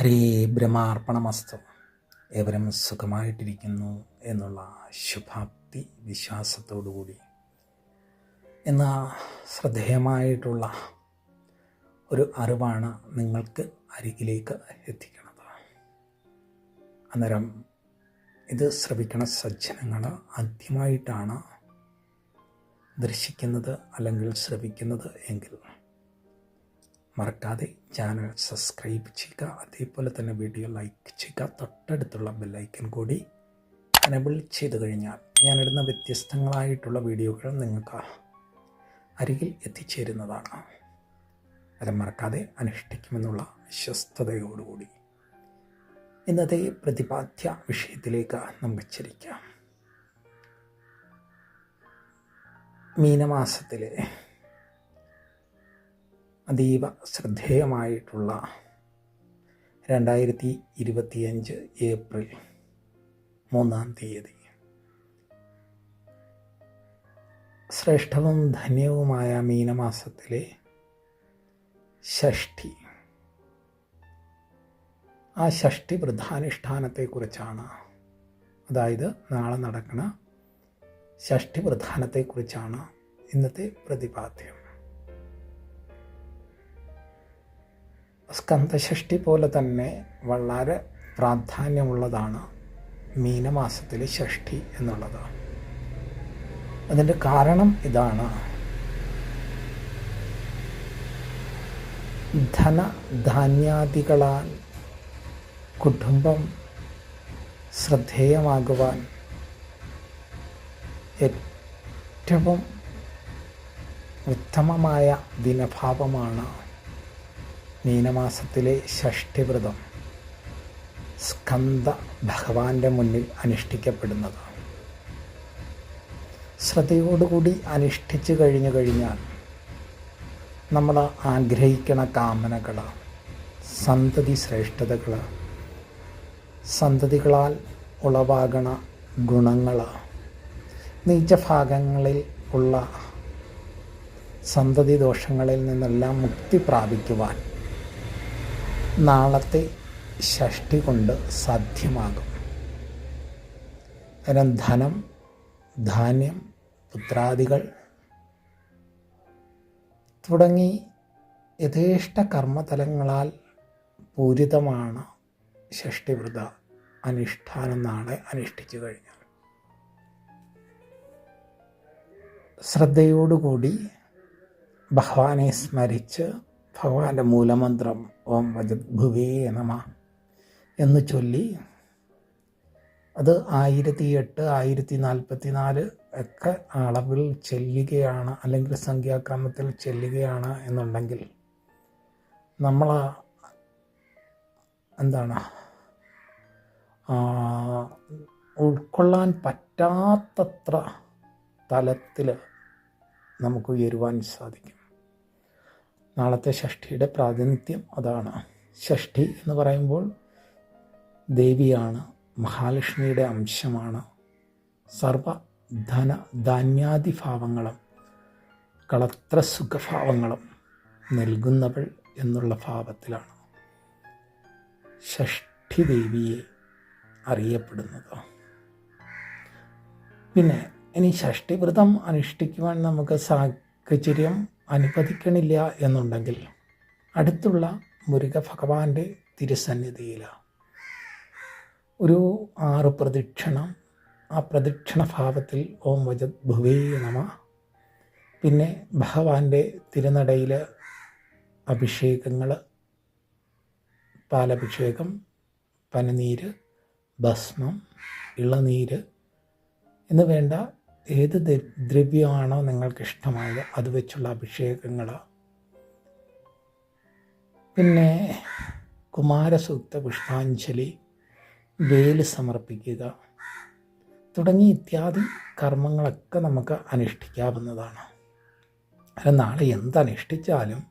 ഹരേ ബ്രഹ്മാർപ്പണമസ്തു. ഏവരും സുഖമായിട്ടിരിക്കുന്നു എന്നുള്ള ശുഭാപ്തി വിശ്വാസത്തോടുകൂടി. എന്ന ശ്രദ്ധേയമായിട്ടുള്ള ഒരു അറിവാണ് നിങ്ങൾക്ക് അരികിലേക്ക് എത്തിക്കുന്നത് അന്നേരം ഇത് ശ്രവിക്കണ സജ്ജനങ്ങൾ ആദ്യമായിട്ടാണ് ദർശിക്കുന്നത് അല്ലെങ്കിൽ ശ്രവിക്കുന്നത് എങ്കിൽ മറക്കാതെ ചാനൽ സബ്സ്ക്രൈബ് ചെയ്യുക അതേപോലെ തന്നെ വീഡിയോ ലൈക്ക് ചെയ്യുക തൊട്ടടുത്തുള്ള ബെല്ലൈക്കൻ കൂടി എനബിൾ ചെയ്തു കഴിഞ്ഞാൽ ഞാനിടുന്ന വ്യത്യസ്തങ്ങളായിട്ടുള്ള വീഡിയോകൾ നിങ്ങൾക്ക് അരികിൽ എത്തിച്ചേരുന്നതാണ്. അത് മറക്കാതെ അനുഷ്ഠിക്കുമെന്നുള്ള വിശ്വസ്തതയോടുകൂടി ഇന്നത്തെ പ്രതിപാദ്യ വിഷയത്തിലേക്ക് നമുക്ക് ചരിക്കാം. മീനമാസത്തിലെ അതീവ ശ്രദ്ധേയമായിട്ടുള്ള രണ്ടായിരത്തി ഇരുപത്തിയഞ്ച് ഏപ്രിൽ മൂന്നാം തീയതി. ശ്രേഷ്ഠവും ധന്യവുമായ മീനമാസത്തിലെ ഷഷ്ഠി ആ ഷഷ്ഠി വൃദ്ധാനുഷ്ഠാനത്തെക്കുറിച്ചാണ് അതായത് നാളെ നടക്കുന്ന ഷഷ്ഠി പ്രധാനത്തെക്കുറിച്ചാണ് ഇന്നത്തെ പ്രതിപാദ്യം. സ്കന്ധഷഷ്ടി പോലെ തന്നെ വളരെ പ്രാധാന്യമുള്ളതാണ് മീനമാസത്തിലെ ഷഷ്ടി എന്നുള്ളത്. അതിന്റെ കാരണം ഇതാണ്. ധനധാന്യാദികളാൽ കുടുംബം ശ്രദ്ധേയമാകുവാൻ ഏറ്റവും ഉത്തമമായ ദിനഭാവമാണ് മീനമാസത്തിലെ ഷഷ്ടിവ്രതം സ്കന്ദ ഭഗവാന്റെ മുന്നിൽ അനുഷ്ഠിക്കപ്പെടുന്നത്. ശ്രദ്ധയോടുകൂടി അനുഷ്ഠിച്ചു കഴിഞ്ഞു കഴിഞ്ഞാൽ നമ്മൾ ആഗ്രഹിക്കണ കാമനകൾ സന്തതി ശ്രേഷ്ഠതകൾ സന്തതികളാൽ ഉളവാകണ ഗുണങ്ങൾ നീചഭാഗങ്ങളിൽ ഉള്ള സന്തതി ദോഷങ്ങളിൽ നിന്നെല്ലാം മുക്തി പ്രാപിക്കുവാൻ നാളത്തെ ഷഷ്ടി കൊണ്ട് സാധ്യമാകും. അതിന് ധനം ധാന്യം പുത്രാദികൾ തുടങ്ങി യഥേഷ്ട കർമ്മതലങ്ങളാൽ പൂരിതമാണ് ഷഷ്ടിവ്രത അനുഷ്ഠാനം നാളെ അനുഷ്ഠിച്ചു കഴിഞ്ഞാൽ. ശ്രദ്ധയോടുകൂടി ഭഗവാനെ സ്മരിച്ച് ഭഗവാന്റെ മൂലമന്ത്രം ഓം വജത് ഭുവേ നമ എന്ന് ചൊല്ലി അത് ആയിരത്തി എട്ട് ആയിരത്തി നാൽപ്പത്തി നാല് ഒക്കെ അളവിൽ ചെല്ലുകയാണ് അല്ലെങ്കിൽ സംഖ്യാക്രമത്തിൽ ചെല്ലുകയാണ് എന്നുണ്ടെങ്കിൽ നമ്മൾ എന്താണ്? ഉൾക്കൊള്ളാൻ പറ്റാത്തത്ര തലത്തിൽ നമുക്ക് ഉയരുവാൻ സാധിക്കും. നാളത്തെ ഷഷ്ഠിയുടെ പ്രാതിനിധ്യം അതാണ്. ഷഷ്ഠി എന്ന് പറയുമ്പോൾ ദേവിയാണ് മഹാലക്ഷ്മിയുടെ അംശമാണ്. സർവ ധന ധാന്യാദിഭാവങ്ങളും കളത്ര സുഖഭാവങ്ങളും നൽകുന്നവൾ എന്നുള്ള ഭാവത്തിലാണ് ഷഷ്ഠി ദേവിയെ അറിയപ്പെടുന്നത്. പിന്നെ ഇനി ഷഷ്ടിവ്രതം അനുഷ്ഠിക്കുവാൻ നമുക്ക് സാഹചര്യം അനുവദിക്കണില്ല എന്നുണ്ടെങ്കിൽ അടുത്തുള്ള മുരുക ഭഗവാന്റെ തിരുസന്നിധിയിൽ ഒരു ആറ് പ്രദക്ഷിണം. ആ പ്രദക്ഷിണ ഭാവത്തിൽ ഓം വജത് ഭുവേ നമ. പിന്നെ ഭഗവാന്റെ തിരുനടയിൽ അഭിഷേകങ്ങൾ പാലഭിഷേകം പനനീര് ഭസ്മം ഇളനീര് എന്ന് വേണ്ട ഏത് ദ്രവ്യമാണോ നിങ്ങൾക്ക് ഇഷ്ടമായത് അത് വെച്ചുള്ള അഭിഷേകങ്ങൾ പിന്നെ കുമാരസൂക്ത പുഷ്പാഞ്ജലി വേൽ സമർപ്പിക്കുക തുടങ്ങി ഇത്യാദി കർമ്മങ്ങളൊക്കെ നമുക്ക് അനുഷ്ഠിക്കാവുന്നതാണ്. അല്ല നാളെ എന്തനുഷ്ഠിച്ചാലും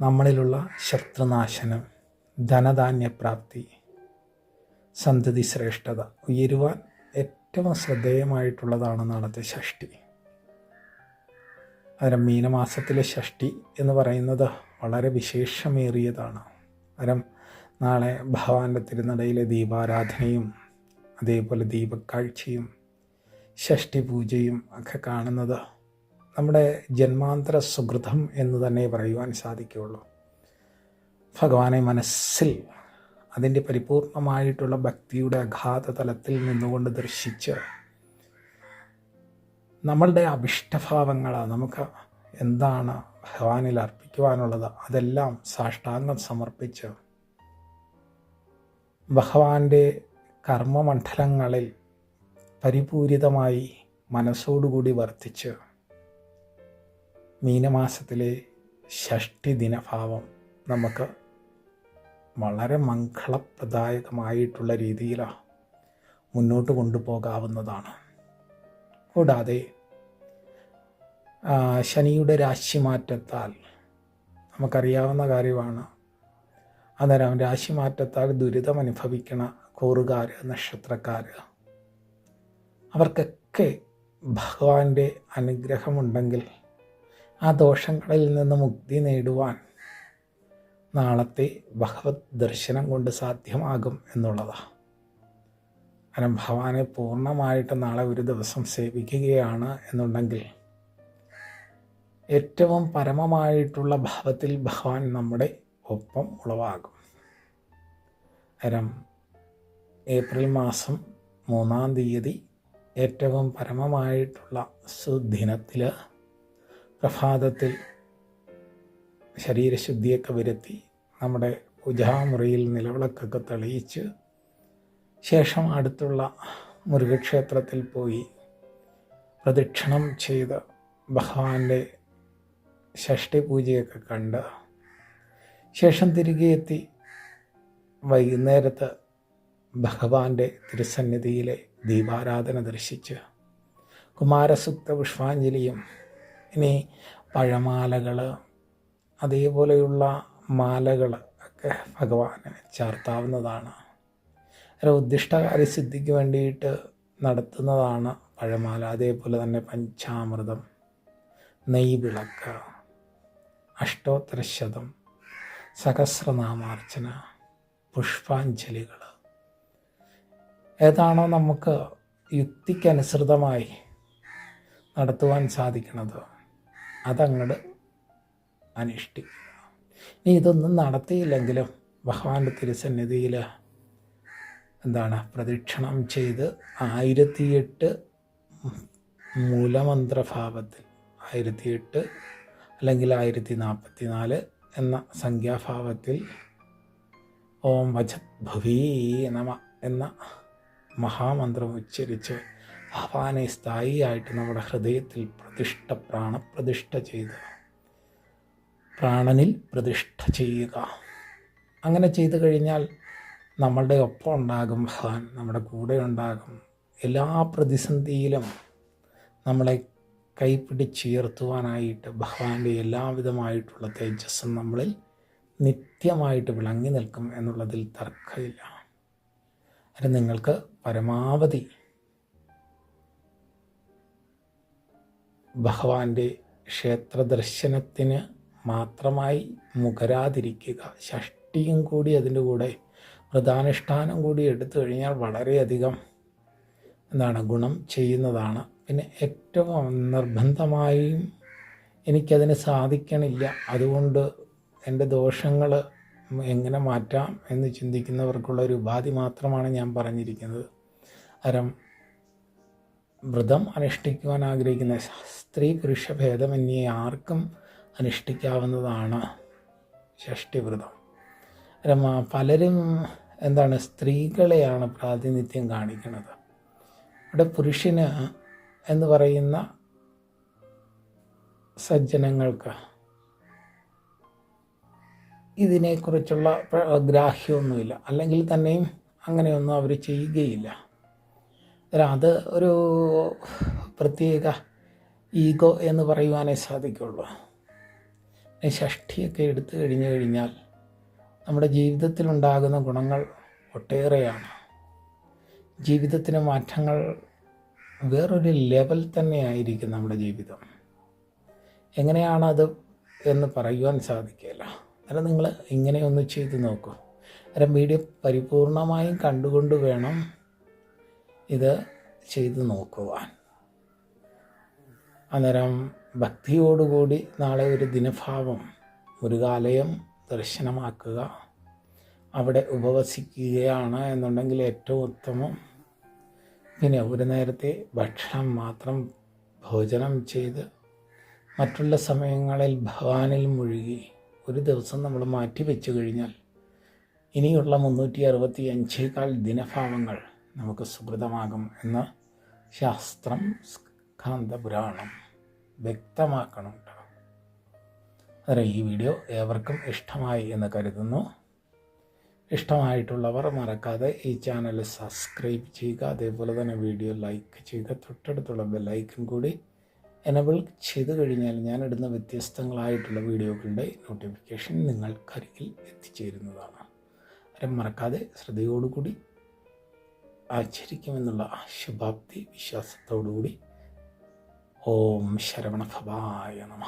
നമ്മളിലുള്ള ശത്രുനാശനം ധനധാന്യപ്രാപ്തി സന്തതി ശ്രേഷ്ഠത ഉയരുവാൻ ഏറ്റവും ശ്രദ്ധേയമായിട്ടുള്ളതാണെന്നാണ് ഷഷ്ടി. അതിന് മീനമാസത്തിലെ ഷഷ്ടി എന്ന് പറയുന്നത് വളരെ വിശേഷമേറിയതാണ്. അരം നാളെ ഭഗവാന്റെ തിരുനടയിലെ ദീപാരാധനയും അതേപോലെ ദീപക്കാഴ്ചയും ഷഷ്ടി പൂജയും ഒക്കെ കാണുന്നത് നമ്മുടെ ജന്മാന്തര സുഹൃതം എന്ന് തന്നെ പറയുവാൻ സാധിക്കുകയുള്ളൂ. ഭഗവാനെ മനസ്സിൽ അതിന്റെ പരിപൂർണമായിട്ടുള്ള ഭക്തിയുടെ അഗാധ തലത്തിൽ നിന്നുകൊണ്ട് ദർശിച്ച് നമ്മളുടെ അഭിഷ്ടഭാവങ്ങൾ നമുക്ക് എന്താണ് ഭഗവാനിൽ അർപ്പിക്കുവാനുള്ളത്? അതെല്ലാം സാഷ്ടാംഗം സമർപ്പിച്ച് ഭഗവാന്റെ കർമ്മമണ്ഡലങ്ങളിൽ പരിപൂരിതമായി മനസ്സോടുകൂടി വർത്തിച്ച് മീനമാസത്തിലെ ഷഷ്ടി ദിനഭാവം നമുക്ക് വളരെ മംഗളപ്രദായകമായിട്ടുള്ള രീതിയിലാണ് മുന്നോട്ട് കൊണ്ടുപോകാവുന്നതാണ്. കൂടാതെ ശനിയുടെ രാശിമാറ്റത്താൽ നമുക്കറിയാവുന്ന കാര്യമാണ്. അന്നേരം രാശിമാറ്റത്താൽ ദുരിതം അനുഭവിക്കണ കൂറുകാർ നക്ഷത്രക്കാർ അവർക്കൊക്കെ ഭഗവാന്റെ അനുഗ്രഹമുണ്ടെങ്കിൽ ആ ദോഷങ്ങളിൽ നിന്ന് മുക്തി നേടുവാൻ നാളത്തെ ഭഗവത് ദർശനം കൊണ്ട് സാധ്യമാകും എന്നുള്ളതാണ് കാരണം ഭഗവാനെ പൂർണമായിട്ട് നാളെ ഒരു ദിവസം സേവിക്കുകയാണ് എന്നുണ്ടെങ്കിൽ ഏറ്റവും പരമമായിട്ടുള്ള ഭാവത്തിൽ ഭഗവാൻ നമ്മുടെ ഒപ്പം ഉളവാകും. കാരണം ഏപ്രിൽ മാസം മൂന്നാം തീയതി ഏറ്റവും പരമമായിട്ടുള്ള സുദിനത്തിൽ പ്രഭാതത്തിൽ ശരീരശുദ്ധിയൊക്കെ വരുത്തി നമ്മുടെ പൂജാമുറിയിൽ നിലവിളക്കൊക്കെ തെളിയിച്ച് ശേഷം അടുത്തുള്ള മുരുകക്ഷേത്രത്തിൽ പോയി പ്രദക്ഷിണം ചെയ്ത് ഭഗവാന്റെ ഷഷ്ടി പൂജയൊക്കെ കണ്ട് ശേഷം തിരികെ എത്തി വൈകുന്നേരത്ത് ഭഗവാന്റെ തിരുസന്നിധിയിലെ ദീപാരാധന ദർശിച്ച് കുമാരസുക്ത പുഷ്പാഞ്ജലിയും ഇനി പഴമാലകൾ അതേപോലെയുള്ള മാലകൾ ഒക്കെ ഭഗവാന് ചാർത്താവുന്നതാണ്. ഒരു ഉദ്ദിഷ്ടകാര്യ സിദ്ധിക്ക് വേണ്ടിയിട്ട് നടത്തുന്നതാണ് പഴമാല. അതേപോലെ തന്നെ പഞ്ചാമൃതം നെയ്വിളക്ക് അഷ്ടോത്തരശതം സഹസ്രനാമാർച്ചന പുഷ്പാഞ്ജലികൾ. ഏതാണോ നമുക്ക് യുക്തിക്കനുസൃതമായി നടത്തുവാൻ സാധിക്കുന്നത്. അതങ്ങോട്ട് അനുഷ്ഠിക്കുക ഇനി ഇതൊന്നും നടത്തിയില്ലെങ്കിലും ഭഗവാന്റെ തിരുസന്നിധിയിൽ എന്താണ് പ്രദക്ഷിണം ചെയ്ത് ആയിരത്തിയെട്ട് മൂലമന്ത്രഭാവത്തിൽ ആയിരത്തിയെട്ട് അല്ലെങ്കിൽ ആയിരത്തി നാൽപ്പത്തി നാല് എന്ന സംഖ്യാഭാവത്തിൽ ഓം വജത് ഭവീ നമ എന്ന മഹാമന്ത്രം ഉച്ചരിച്ച് ഭഗവാനെ സ്ഥായിയായിട്ട് നമ്മുടെ ഹൃദയത്തിൽ പ്രതിഷ്ഠ പ്രാണപ്രതിഷ്ഠ ചെയ്ത്. പ്രാണനിൽ പ്രതിഷ്ഠ ചെയ്യുക. അങ്ങനെ ചെയ്തു കഴിഞ്ഞാൽ നമ്മളുടെ ഒപ്പം ഉണ്ടാകും ഭഗവാൻ നമ്മുടെ കൂടെ ഉണ്ടാകും. എല്ലാ പ്രതിസന്ധിയിലും നമ്മളെ കൈപ്പിടിച്ചുയർത്തുവാനായിട്ട് ഭഗവാന്റെ എല്ലാവിധമായിട്ടുള്ള തേജസ്സും നമ്മളിൽ നിത്യമായിട്ട് വിളങ്ങി നിൽക്കും എന്നുള്ളതിൽ തർക്കമില്ല. അത് നിങ്ങൾക്ക് പരമാവധി ഭഗവാന്റെ ക്ഷേത്ര ദർശനത്തിന് മാത്രമായി മുഖരാതിരിക്കുക. ഷഷ്ടിയും കൂടി അതിന്റെ കൂടെ വ്രതാനുഷ്ഠാനം കൂടി എടുത്തു കഴിഞ്ഞാൽ വളരെയധികം എന്താണ് ഗുണം ചെയ്യുന്നതാണ്. പിന്നെ ഏറ്റവും നിർബന്ധമായും എനിക്കതിന് സാധിക്കണില്ല. അതുകൊണ്ട് എന്റെ ദോഷങ്ങൾ എങ്ങനെ മാറ്റാം എന്ന് ചിന്തിക്കുന്നവർക്കുള്ള ഒരു ഉപാധി മാത്രമാണ് ഞാൻ പറഞ്ഞിരിക്കുന്നത്. അരം വ്രതം അനുഷ്ഠിക്കുവാൻ ആഗ്രഹിക്കുന്ന സ്ത്രീ പുരുഷ ഭേദമന്യേ ആർക്കും അനുഷ്ഠിക്കാവുന്നതാണ് ഷഷ്ടിവ്രതം. പലരും എന്താണ് സ്ത്രീകളെയാണ് പ്രാതിനിധ്യം കാണിക്കുന്നത്. ഇവിടെ പുരുഷന് എന്ന് പറയുന്ന സജ്ജനങ്ങൾക്ക് ഇതിനെക്കുറിച്ചുള്ള ഗ്രാഹ്യമൊന്നുമില്ല. അല്ലെങ്കിൽ തന്നെയും അങ്ങനെയൊന്നും അവർ ചെയ്യുകയില്ല. അത് ഒരു പ്രത്യേക ഈഗോ എന്ന് പറയുവാനേ സാധിക്കുള്ളൂ. ഷഷ്ടിയൊക്കെ എടുത്തു കഴിഞ്ഞു കഴിഞ്ഞാൽ നമ്മുടെ ജീവിതത്തിലുണ്ടാകുന്ന ഗുണങ്ങൾ ഒട്ടേറെയാണ്. ജീവിതത്തിന് മാറ്റങ്ങൾ വേറൊരു ലെവൽ തന്നെയായിരിക്കും നമ്മുടെ ജീവിതം. എങ്ങനെയാണത് എന്ന് പറയുവാൻ സാധിക്കില്ല അല്ല നിങ്ങൾ ഇങ്ങനെയൊന്ന് ചെയ്ത് നോക്കൂ. അന്നേരം വീഡിയോ പരിപൂർണമായും കണ്ടുകൊണ്ട് വേണം ഇത് ചെയ്ത് നോക്കുവാൻ. അന്നേരം ഭക്തിയോടുകൂടി നാളെ ഒരു ദിനഭാവം മുരുകാലയം ദർശനമാക്കുക അവിടെ ഉപവസിക്കുകയാണ് എന്നുണ്ടെങ്കിൽ ഏറ്റവും ഉത്തമം. പിന്നെ ഒരു നേരത്തെ ഭക്ഷണം മാത്രം ഭോജനം ചെയ്ത് മറ്റുള്ള സമയങ്ങളിൽ ഭഗവാനിൽ മുഴുകി ഒരു ദിവസം നമ്മൾ മാറ്റി വെച്ചു കഴിഞ്ഞാൽ ഇനിയുള്ള മുന്നൂറ്റി അറുപത്തി അഞ്ചേക്കാൾ ദിനഭാവങ്ങൾ നമുക്ക് സുഹൃതമാകും എന്ന് ശാസ്ത്രം സ്കാന്തപുരാണം വ്യക്തമാക്കണുണ്ട് അതെ ഈ വീഡിയോ ഏവർക്കും ഇഷ്ടമായി എന്ന് കരുതുന്നു. ഇഷ്ടമായിട്ടുള്ളവർ മറക്കാതെ ഈ ചാനൽ സബ്സ്ക്രൈബ് ചെയ്യുക അതേപോലെ തന്നെ വീഡിയോ ലൈക്ക് ചെയ്യുക തൊട്ടടുത്തുള്ള ബെല്ലൈക്കും കൂടി എനബിൾ ചെയ്ത് കഴിഞ്ഞാൽ ഞാൻ ഇടുന്ന വ്യത്യസ്തങ്ങളായിട്ടുള്ള വീഡിയോകളുടെ നോട്ടിഫിക്കേഷൻ നിങ്ങൾക്കരികിൽ എത്തിച്ചേരുന്നതാണ്. അരം മറക്കാതെ ശ്രദ്ധയോടുകൂടി ആചരിക്കുമെന്നുള്ള ശുഭാപ്തി വിശ്വാസത്തോടുകൂടി ഓം ശരവണഭവായ നമ.